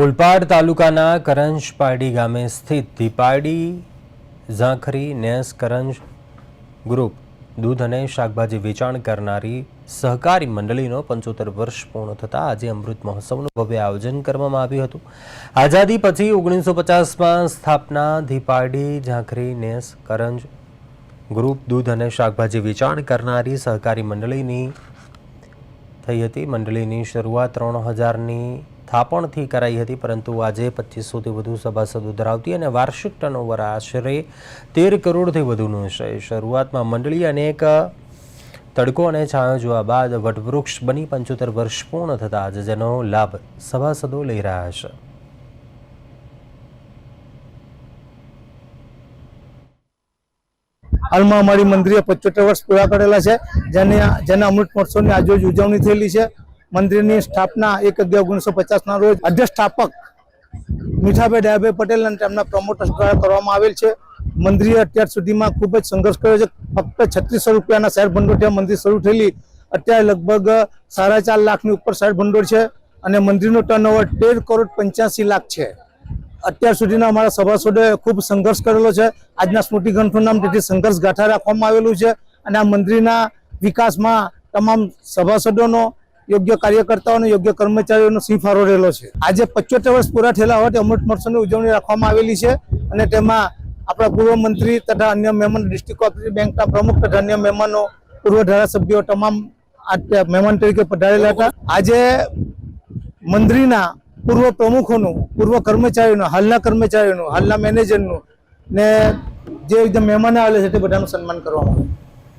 ઓલપાડ તાલુકાના કરંજપાડી ગામે સ્થિત દીપાડી ઝાંખરી, નેસ કરંજ ગ્રુપ દૂધ અને શાકભાજી વેચાણ કરનારી સહકારી મંડળીનો પંચોતેર વર્ષ પૂર્ણ થતાં આજે અમૃત મહોત્સવનું ભવ્ય આયોજન કરવામાં આવ્યું હતું. આઝાદી પછી ઓગણીસો પચાસમાં સ્થાપના દીપાડી ઝાંખરી, નેસ કરંજ ગ્રુપ દૂધ અને શાકભાજી વેચાણ કરનારી સહકારી મંડળીની થઈ હતી. મંડળીની શરૂઆત ત્રણ હજારની થાપણથી કરાઈ હતી, પરંતુ આજે પચીસોથી વધુ સભાસદો ધરાવતી અને વાર્ષિક ટર્નઓવર આશરે તેર કરોડથી વધુનું છે. શરૂઆતમાં મંડળી અનેક તડકો અને છાંયો જોવા બાદ વટવૃક્ષ બની પંચોતેર વર્ષ પૂર્ણ થતાં આજે જેનો લાભ સભાસદો લઈ રહ્યા છે. હાલમાં અમારી મંદિરે પચોતેર વર્ષ પૂરા કરેલા છે. જેને જેના અમૃત મહોત્સવની આજુબાજુ ઉજવણી થયેલી છે. મંદિરની સ્થાપના એક અગિયાર ઓગણીસો પચાસના રોજ અધ્યક્ષ સ્થાપક મીઠાભાઈ ડાયાભાઈ પટેલ અને તેમના પ્રમોટર્સ દ્વારા કરવામાં આવેલ છે. મંદિરે અત્યાર સુધીમાં ખૂબ જ સંઘર્ષ કર્યો છે. ફક્ત છત્રીસો રૂપિયાના શહેર ભંડોળ મંદિર શરૂ થયેલી. અત્યારે લગભગ સાડા ચાર લાખની ઉપર શહેર ભંડોળ છે અને મંદિરનો ટર્નઓવર તેર કરોડ પંચ્યાસી લાખ છે. અત્યાર સુધીના અમારા સભાસદોએ ખૂબ સંઘર્ષ કરેલો છે. આજના સ્મૃતિ ગ્રંથનું નામ તેથી સંઘર્ષ ગાથા રાખવામાં આવેલું છે અને આ મંદિરના વિકાસમાં તમામ સભાસદોનો યોગ્ય કાર્યકર્તાઓને, યોગ્ય કર્મચારીઓનો સિંહ ફાળો રહેલો છે. આજે પચોતેર વર્ષ પૂરા થયેલા હોવાથી અમૃત મહોત્સવની ઉજવણી રાખવામાં આવેલી છે અને તેમાં આપણા પૂર્વ મંત્રી તથા અન્ય મહેમાન, ડિસ્ટ્રિક્ટ કોઓપરેટિવ બેંકના પ્રમુખ તથા અન્ય મહેમાનો, પૂર્વ ધારાસભ્યો તમામ મહેમાન તરીકે પધારેલા હતા. આજે મંત્રીના પૂર્વ પ્રમુખોનું, પૂર્વ કર્મચારીઓનું, હાલના કર્મચારીઓનું, હાલના મેનેજરનું ને જે રીતે મહેમાનો આવેલા છે તે બધાનું સન્માન કરવામાં આવ્યું.